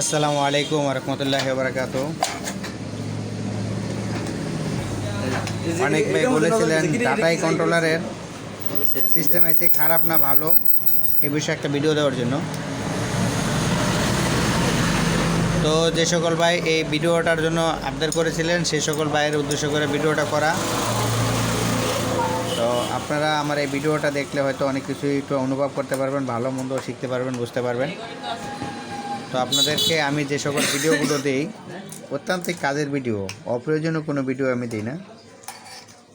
আসসালামু আলাইকুম রহমতুল্লাহ বারকাত। অনেক ভাই বলেছিলেন টাটাই কন্ট্রোলারের সিস্টেম এসে খারাপ না ভালো এ বিষয়ে একটা ভিডিও দেওয়ার জন্য। তো যে সকল ভাই এই ভিডিওটার জন্য আবদার করেছিলেন সেই সকল ভাইয়ের উদ্দেশ্য করে ভিডিওটা করা। তো আপনারা আমার এই ভিডিওটা দেখলে হয়তো অনেক কিছুই একটু অনুভব করতে পারবেন, ভালো মন্দ শিখতে পারবেন, বুঝতে পারবেন। তো আপনাদেরকে আমি যে সকল ভিডিওগুলো দিই অত্যন্ত কাজের ভিডিও, অপ্রয়োজনীয় কোনো ভিডিও আমি দিই না।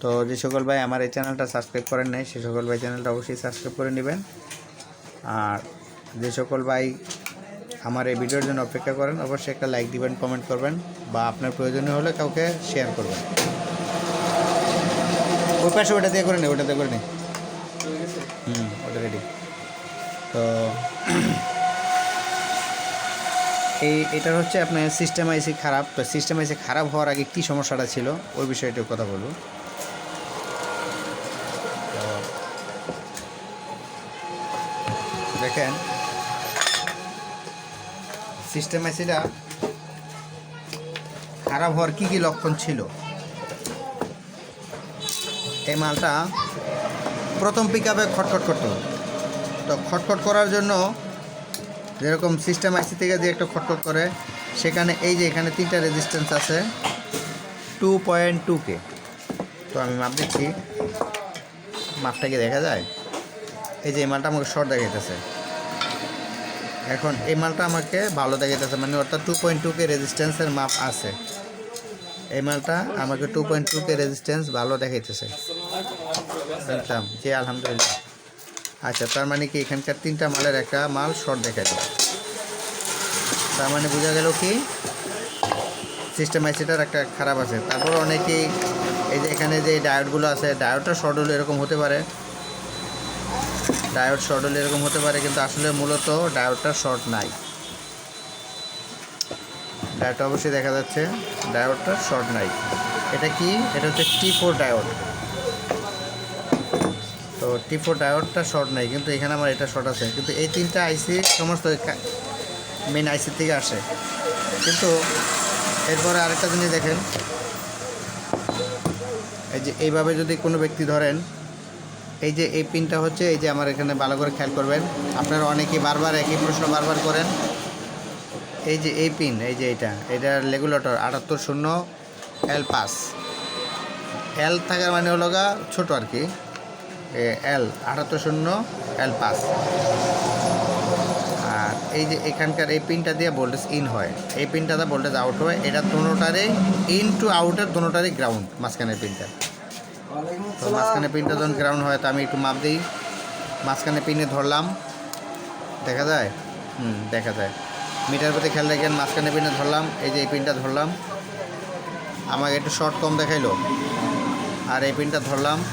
তো যে সকল ভাই আমার এই চ্যানেলটা সাবস্ক্রাইব করেন নাই, সে সকল ভাই চ্যানেলটা অবশ্যই সাবস্ক্রাইব করে নেবেন। আর যে সকল ভাই আমার এই ভিডিওর জন্য অপেক্ষা করেন, অবশ্যই একটা লাইক দিবেন, কমেন্ট করবেন, বা আপনার প্রয়োজনীয় হলে কাউকে শেয়ার করবেন। ওই পাশে ওটা দিয়ে করে নে ওটা দিয়ে করে নে। হুম ওটা রেডি তো এই, এটার হচ্ছে আপনার সিস্টেম আইসি খারাপ। তো সিস্টেম আইসি খারাপ হওয়ার আগে কী সমস্যাটা ছিল? ওই বিষয়টিও কথা বলব দেখেন সিস্টেম আইসিটা খারাপ হওয়ার কী কী লক্ষণ ছিল? এই মালটা প্রথম পিক আপে খটখট করতো তো খটখট করার জন্য যেরকম সিস্টেম আইসি থেকে যে একটা খটখট করে, সেখানে এই যে এখানে তিনটা রেজিস্ট্যান্স আছে টু পয়েন্ট টু কে তো আমি মাপ দিচ্ছি। মাপটা কি দেখা যায়? এই যে এই মালটা আমাকে শর্ট দেখাইতেছে। এখন এই মালটা আমাকে ভালো দেখাইতেছে মানে অর্থাৎ টু পয়েন্ট টু কে রেজিস্ট্যান্সের মাপ আছে। এই মালটা আমাকে two point two K resistance ভালো দেখাইতেছে। বুঝলাম জি, আলহামদুলিল্লাহ। আচ্ছা তার মানে কি এখানকার তিনটা মালের একটা মাল শর্ট দেখা যায় তার মানে বোঝা গেল কি সিস্টেম আইসিটার একটা খারাপ আছে। তারপর অনেকেই এই যে এখানে যে ডায়োডগুলো আছে, ডায়োডটা শর্ট হলে এরকম হতে পারে। ডায়োড শর্ট হলে এরকম হতে পারে, কিন্তু আসলে মূলত ডায়োডটা শর্ট নাই। ডায়োডটা অবশ্যই দেখা যাচ্ছে, ডায়োডটা শর্ট নাই। এটা কি? এটা হচ্ছে টি ফোর ডায়োড। তো টি ফোর ডায়োডটা শর্ট নাই, কিন্তু এখানে আমার এটা শর্ট আছে। কিন্তু এই তিনটা আইসি সমস্ত মেন আইসি থেকে আসে। কিন্তু এরপরে আরেকটা জিনিস দেখেন। এই যে এইভাবে যদি কোনো ব্যক্তি ধরেন, এই যে এই পিনটা হচ্ছে, এই যে আমার এখানে ভালো করে খেয়াল করবেন। আপনারা অনেকেই বারবার একই প্রশ্ন বারবার করেন। এই যে এই পিন এই যে এটা এটার রেগুলেটর আটাত্তর শূন্য এল পাস এল থাকার মানে হলো গা ছোটো আর কি। এল আটাত্তর শূন্য এল পাস আর এই যে এখানকার এই পিনটা দিয়ে ভোল্টেজ ইন হয়। এই পিনটাতে ভোল্টেজ আউট হয়। এটা দুটোটারে ইন টু আউটের দুটোটারই গ্রাউন্ড মাঝখানের পিনটা। তো মাঝখানে পিনটা যখন গ্রাউন্ড হয়, তো আমি একটু মাপ দিই। মাঝখানে পিনে ধরলাম। দেখা যায়? হুম, দেখা যায়। মিটার প্রতি খেয়াল রাখেন মাঝখানে পিনে ধরলাম। এই যে এই পিনটা ধরলাম। আমাকে একটু শর্ট কম দেখাইলো। আর এই পিনটা ধরলাম।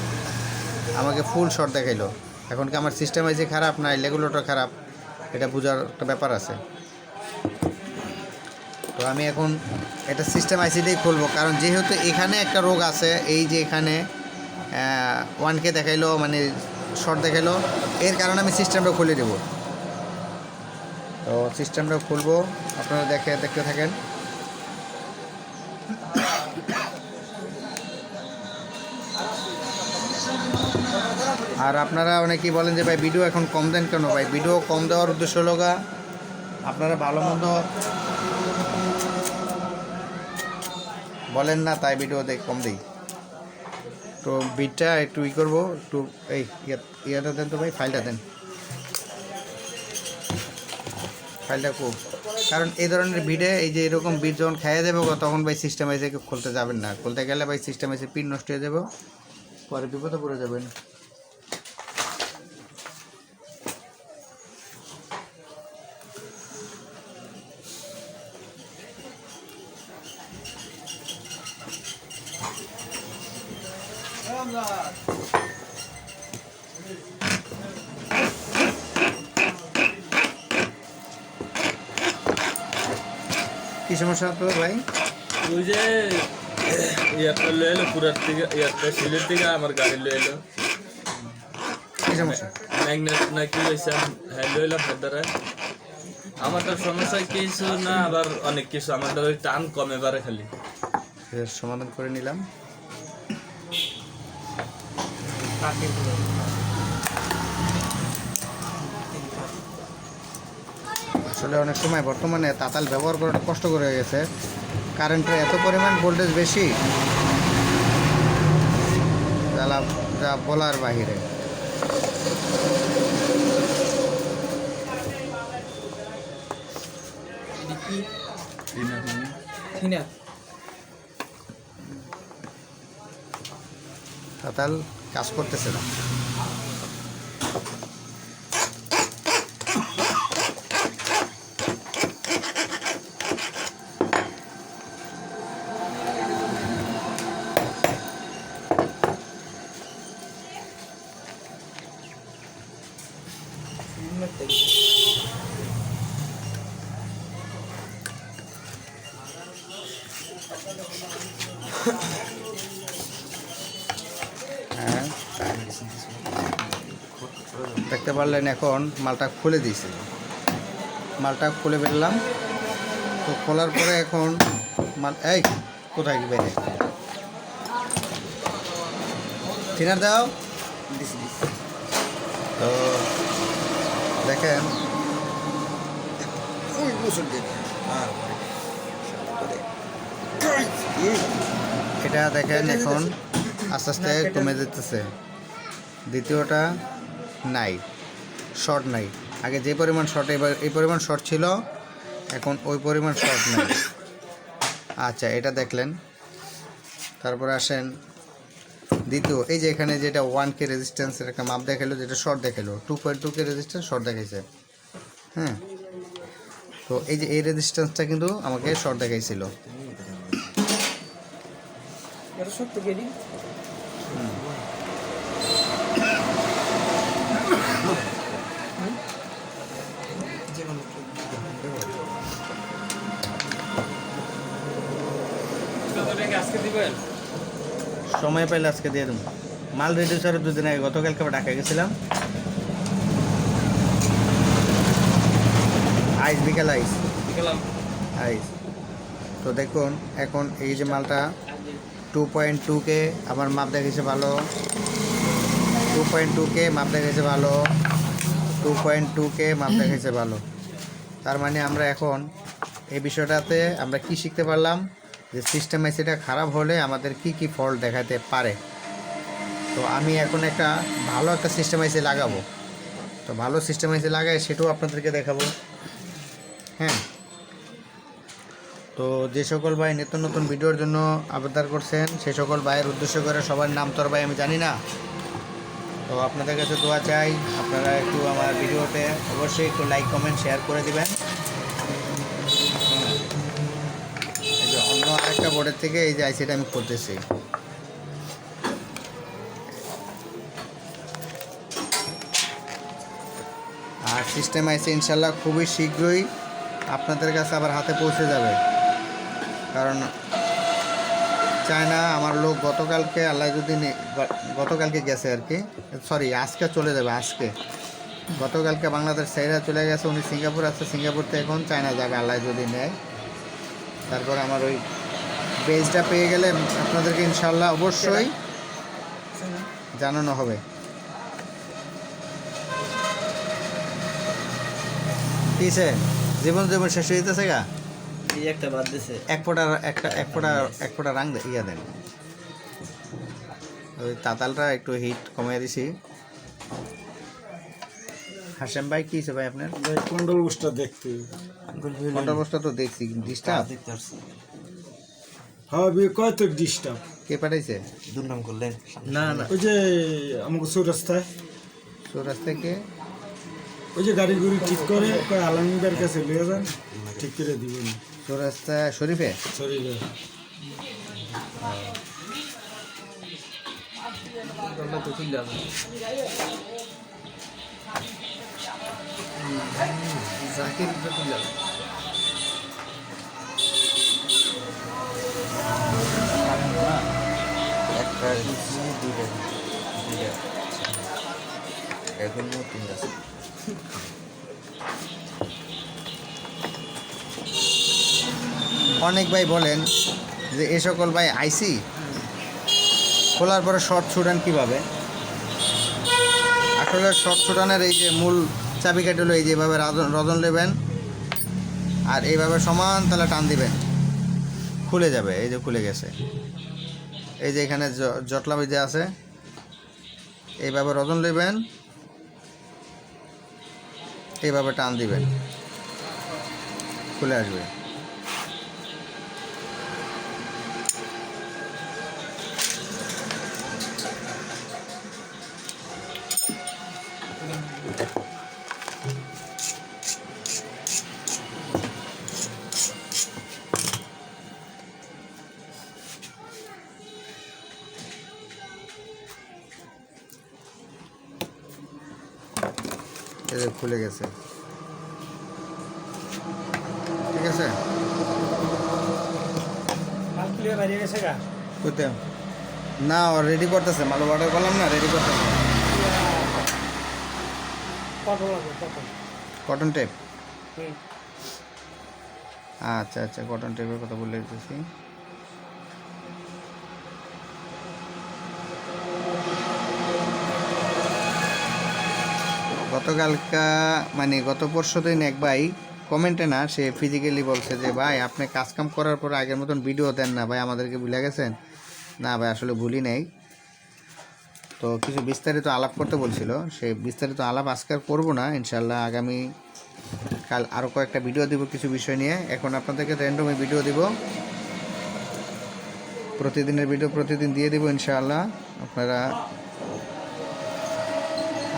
আমাকে ফুল শর্ট দেখাইলো। এখন কি আমার সিস্টেম আছে খারাপ না রেগুলেটর খারাপ, এটা বোঝার একটা ব্যাপার আছে। তো আমি এখন এটা সিস্টেম আইসিটাই খুলবো, কারণ যেহেতু এখানে একটা রোগ আছে, এই যে এখানে ওয়ানকে দেখাইলো মানে শর্ট দেখাইলো, এর কারণে আমি সিস্টেমটা খুলে দেবো। তো সিস্টেমটা খুলবো, আপনারা দেখে, দেখতে থাকেন। আর আপনারা অনেকেই বলেন যে, ভাই, ভিডিও এখন কম দেন কেন? ভাই, ভিডিও কম দেওয়ার উদ্দেশ্য হলো গা, আপনারা ভালো মন্দ বলেন না, তাই ভিডিও দেখ, কম দিই। তো বিটটা একটু ই করব, একটু, এই ইয়া- ইয়াটা দেন তো ভাই, ফাইলটা দেন। ফাইলটা খুব কারণ এই ধরনের ভিডে এই যে এরকম বিট যখন খাইয়ে দেবো তখন ভাই সিস্টেম এসে খুলতে যাবেন না। খুলতে গেলে ভাই সিস্টেম এসে পিন নষ্ট হয়ে যাবে, পরে বিপদে পড়ে যাবেন। কি সমস্যা তো ভাই? ওই যে ইয়ারটা লয়ে এলো পুরার থেকে ইয়ারটা সিলের থেকে আমার গাড়ি লয়ে এলো। কি সমস্যা? ম্যাগনেট না কি হয়েছে হ্যাঁ লয়ে এলাম দ্বারা আমারটা সমস্যা কিছু না আবার অনেক কিছু। আমারটা ওই টান কমে বারে খালি। এর সমাধান করে নিলাম। আসলে অনেক সময় বর্তমানে তাতাল ব্যবহার করাটা কষ্ট করে হয়ে গেছে। কারেন্টের এত পরিমাণ ভোল্টেজ বেশি যা বলার বাহিরে। তাতাল কাজ করতেছে না। হ্যাঁ দেখতে পারলেন এখন মালটা খুলে দিয়েছে। মালটা খুলে ফেললাম। তো খোলার পরে এখন মাল, এই কোথায় বেরে থিনার দাও। তো দেখেন এটা দেখেন এখন আস্তে আস্তে কমে যেতেছে। দ্বিতীয়টা নাই। শর্ট নাই। আগে যে পরিমাণ শর্ট এবার এই পরিমাণ শর্ট ছিল, এখন ওই পরিমাণ শর্ট নাই। আচ্ছা এটা দেখলেন। তারপরে আসেন দ্বিতীয়, এই যে এখানে যেটা ওয়ান কে রেজিস্ট্যান্সের একটা মাপ দেখাল, যেটা শর্ট দেখাল two point two K resistance short দেখাইছে। হ্যাঁ? তো এই যে এই রেজিস্ট্যান্সটা কিন্তু আমাকে শর্ট দেখাইছিল। সময় পাইলে আজকে দিয়ে দেবো। মাল রেডিউসারের দুদিন আগে। গতকালকে ঢাকা গেছিলাম। আইস বিকাল আইস। আইস। তো দেখুন এখন এই যে মালটা টু পয়েন্ট টু কে আমার মাপ দেখেছে ভালো। টু পয়েন্ট টু কে মাপ দেখেছে ভালো। টু পয়েন্ট টু কে মাপ দেখেছে ভালো। তার মানে আমরা এখন এই বিষয়টাতে আমরা কি শিখতে পারলাম? যে সিস্টেম আইসিটা খারাপ হলে আমাদের কি কি ফল্ট দেখাতে পারে? তো আমি এখন একটা ভালো একটা সিস্টেম আইসি লাগাবো। তো ভালো সিস্টেম আইসি লাগাই সেটাও আপনাদেরকে দেখাবো। হ্যাঁ। তো যে সকল ভাই নিত্য নতুন ভিডিওর জন্য আবেদন করছেন সেই সকল ভাইয়ের উদ্দেশ্য করে সবার নাম তোর ভাই আমি জানি না। তো আপনাদের কাছে দোয়া চাই, আপনারা একটু আমার ভিডিওতে অবশ্যই একটু লাইক কমেন্ট শেয়ার করে দিবেন। অন্য আরেকটা বোর্ডের থেকে এই যে আইসিটা আমি করতেছি আর সিস্টেম আইসি ইনশাল্লাহ খুবই শীঘ্রই আপনাদের কাছে আবার হাতে পৌঁছে যাবে। কারণ চায়না আমার লোক গতকালকে আল্লাহ যদি গতকালকে গেছে আর কি। সরি আজকে চলে যাবে, আজকে। গতকালকে বাংলাদেশ সাইরা চলে গেছে, উনি সিঙ্গাপুর আছে, সিঙ্গাপুর থেকে এখন চায়না যাবে আল্লাহ যদি নেয় তারপর আমার ওই বেজটা পেয়ে গেলে আপনাদেরকে ইনশাল্লাহ অবশ্যই জানানো হবে। কিসে জীবন জীবন শেষ হয়ে যেতেছে গা? এই একটা বাদ দিছে। এক ফোঁটা একটা এক ফোঁটা এক ফোঁটা রাং ইয়া দেন। ওই তাতালটা একটু হিট কমিয়ে দিছি। হাসেম ভাই কি হয়েছে ভাই আপনার? কন্ডল বুসটা দেখতে। কন্ট্রোবসটা তো দেখছি ডিস্টার্ব হবে কত ডিস্টার্ব কে পাঠাইছে? দুর্নাম করলেন না না। ওই যে আমাকে চৌরাস্তায়। চৌরাস থেকে ওই যে গাড়ি গুড়ি ঠিক করে আলমদার কাছে লিয়ে যান ঠিক করে দিবেন চৌরাস্তা শরীফে? শরীরে তো জাকির তো একটা দিচ্ছি দুইটা দুইটা। এখন তিনটা অনেক ভাই বলেন যে এ সকল ভাই আইসি? খোলার পরে শর্ট ছুটান কীভাবে? আসলে শর্ট ছুটানের এই যে মূল চাবিকাঠি হলো এই যে এভাবে রজন নেবেন আর এইভাবে সমান তাহলে টান দিবেন। খুলে যাবে, এই যে খুলে গেছে। এই যে এখানে জটলা যে আছে। এইভাবে রজন নেবেন, এইভাবে টান দিবেন। খুলে আসবে। খুলে গেছে। ঠিক আছে? কোথায় না রেডি করতেছে। মাল অর্ডার করলাম না রেডি করতেছে। কটন টেপ আচ্ছা আচ্ছা কটন টেপের কথা বলে দিতেছি। গতকালকা মানে গত পরশু দিন এক ভাই কমেন্টে না, সে ফিজিক্যালি বলছে যে, ভাই, আপনি কাজ কাম করার পর আগের মতন ভিডিও দেন না, ভাই, আমাদেরকে ভুলে গেছেন? না, ভাই, আসলে ভুলি নেই। তো কিছু বিস্তারিত আলাপ করতে বলছিল। সে বিস্তারিত আলাপ আজকে আর করব না ইনশাল্লাহ আগামী কাল আরও কয়েকটা ভিডিও দিব কিছু বিষয় নিয়ে। এখন আপনাদেরকে র্যান্ডমে ভিডিও দিব। প্রতিদিনের ভিডিও প্রতিদিন দিয়ে দিব, ইনশাআল্লাহ। আপনারা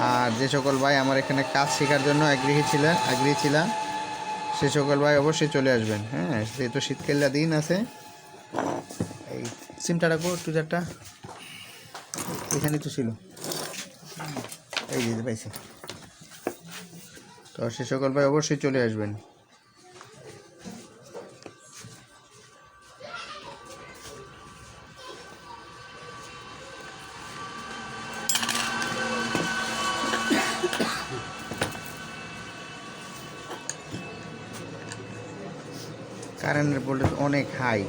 আর যে সকল ভাই আমার এখানে কাজ শেখার জন্য আগ্রহী ছিলেন, আগ্রহী ছিলাম, সে সকল ভাই অবশ্যই চলে আসবেন হ্যাঁ? যেহেতু শীতকালীন দিন আছে। এই সিমটা রাখব টুজারটা এখানে তো ছিল। এই যে, পাইছি। তো সে সকল ভাই অবশ্যই চলে আসবেন। কারেন্টের ভোল্টেজ অনেক হাই।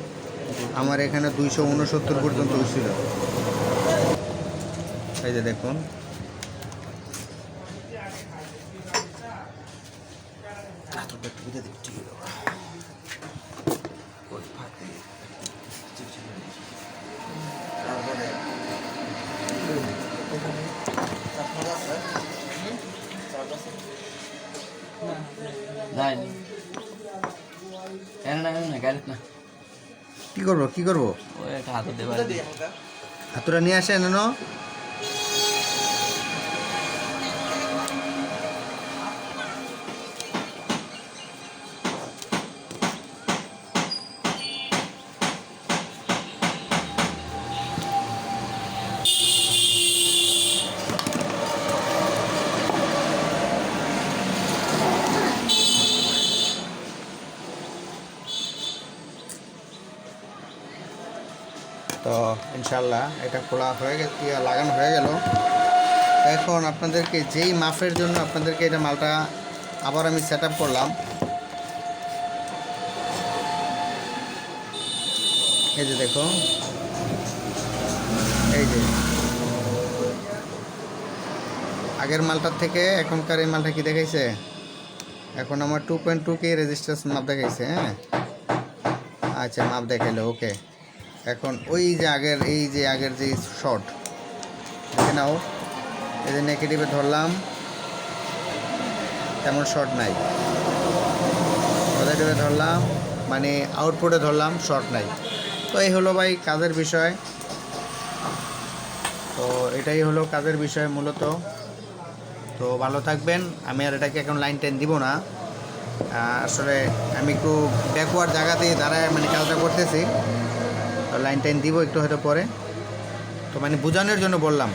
আমার এখানে দুইশো উনসত্তর পর্যন্ত হয়েছিল। এই যে দেখুন। না না কি করব কি করব? হাতটা হাতুরা নিয়ে আসেন এন ইনশাল্লাহ এটা খোলা হয়ে গেছে লাগানো হয়ে গেল। এখন আপনাদেরকে যেই মাফের জন্য আপনাদেরকে এটা মালটা আবার আমি সেট করলাম। এই যে দেখো। এই যে। আগের মালটার থেকে এখনকার এই মালটা কি দেখাইছে? এখন আমার two point two K registration মাপ দেখাইছে হ্যাঁ? আচ্ছা মাপ দেখাইলো ওকে এখন ওই যে আগের, এই যে আগের যে শর্ট দেখে নাও। এই যে নেগেটিভে ধরলাম, তেমন শর্ট নাই। পজিটিভে ধরলাম মানে আউটপুটে ধরলাম শর্ট নাই। তো এই হলো ভাই কাজের বিষয়। তো এটাই হলো কাজের বিষয় মূলত। তো ভালো থাকবেন। আমি আর এটাকে এখন লাইন টেন দিব না। আসলে আমি একটু ব্যাকওয়ার্ড জায়গাতেই দাঁড়ায় মানে কাজটা করতেছি। লাইন টাইন দিব একটু হয়তো পরে। তো মানে বোঝানোর জন্য বললাম।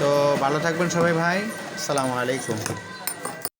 তো ভালো থাকবেন সবাই ভাই। আসসালামু আলাইকুম।